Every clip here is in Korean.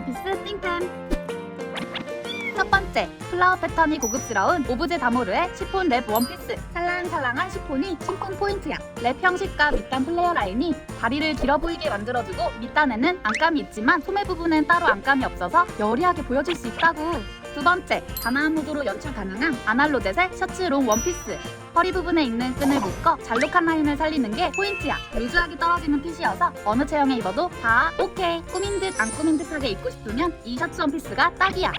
원피스 띵템. 첫 번째, 플라워 패턴이 고급스러운 오브제 다모르의 시폰 랩 원피스. 살랑살랑한 시폰이 심쿵 포인트야. 랩 형식과 밑단 플레어 라인이 다리를 길어 보이게 만들어주고 밑단에는 안감이 있지만 소매 부분엔 따로 안감이 없어서 여리하게 보여줄 수 있다고 두 번째, 단아한 무드로 연출 가능한 아날로젯의 셔츠 롱 원피스 허리 부분에 있는 끈을 묶어 잘록한 라인을 살리는 게 포인트야. 루즈하게 떨어지는 핏이어서 어느 체형에 입어도 다 오케이. 꾸민 듯 안 꾸민 듯하게 입고 싶으면 이 셔츠 원피스가 딱이야.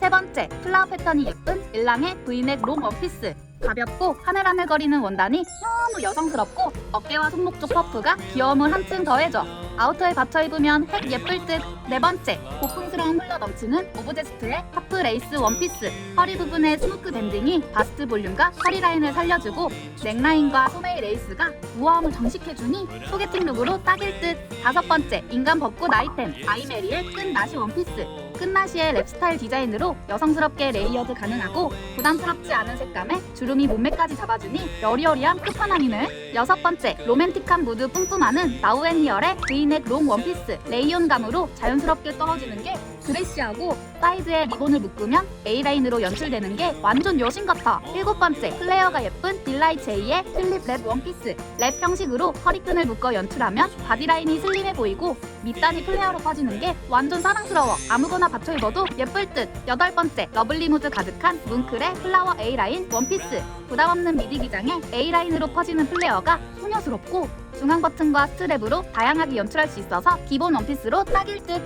세 번째, 플라워 패턴이 예쁜 일랑의 브이넥 롱 원피스. 가볍고 하늘하늘거리는 원단이 너무 여성스럽고 어깨와 손목 쪽 퍼프가 귀여움을 한층 더해줘. 아우터에 받쳐 입으면 핵 예쁠 듯. 네 번째, 고풍스러운 흘러 넘치는 오브제스트의 하프 레이스 원피스. 허리 부분의 스모크 밴딩이 바스트 볼륨과 허리 라인을 살려주고 넥라인과 소매의 레이스가 우아함을 장식해주니 소개팅 룩으로 딱일 듯. 다섯 번째, 인간 벚꽃 아이템 아이메리의 끈 나시 원피스. 끝나시의 랩스타일 디자인으로 여성스럽게 레이어드 가능하고 부담스럽지 않은 색감에 주름이 몸매까지 잡아주니 여리여리한 끝판왕이네. 여섯 번째, 로맨틱한 무드 뿜뿜하는 나우앤히얼의 브이넥 롱 원피스 레이온감으로 자연스럽게 떨어지는 게 드레시하고 사이드에 리본을 묶으면 A라인으로 연출되는 게 완전 여신 같아. 일곱 번째, 플레어가 예쁜 딜라이 제이의 슬립 랩 원피스 랩 형식으로 허리끈을 묶어 연출하면 바디라인이 슬림해 보이고 밑단이 플레어로 빠지는 게 완전 사랑스러워. 아무거 나 받쳐 입어도 예쁠 듯. 여덟 번째, 러블리 무드 가득한 뭉클의 플라워 A라인 원피스. 부담 없는 미디 기장에 A라인으로 퍼지는 플레어가 소녀스럽고 중앙 버튼과 스트랩으로 다양하게 연출할 수 있어서 기본 원피스로 딱일 듯.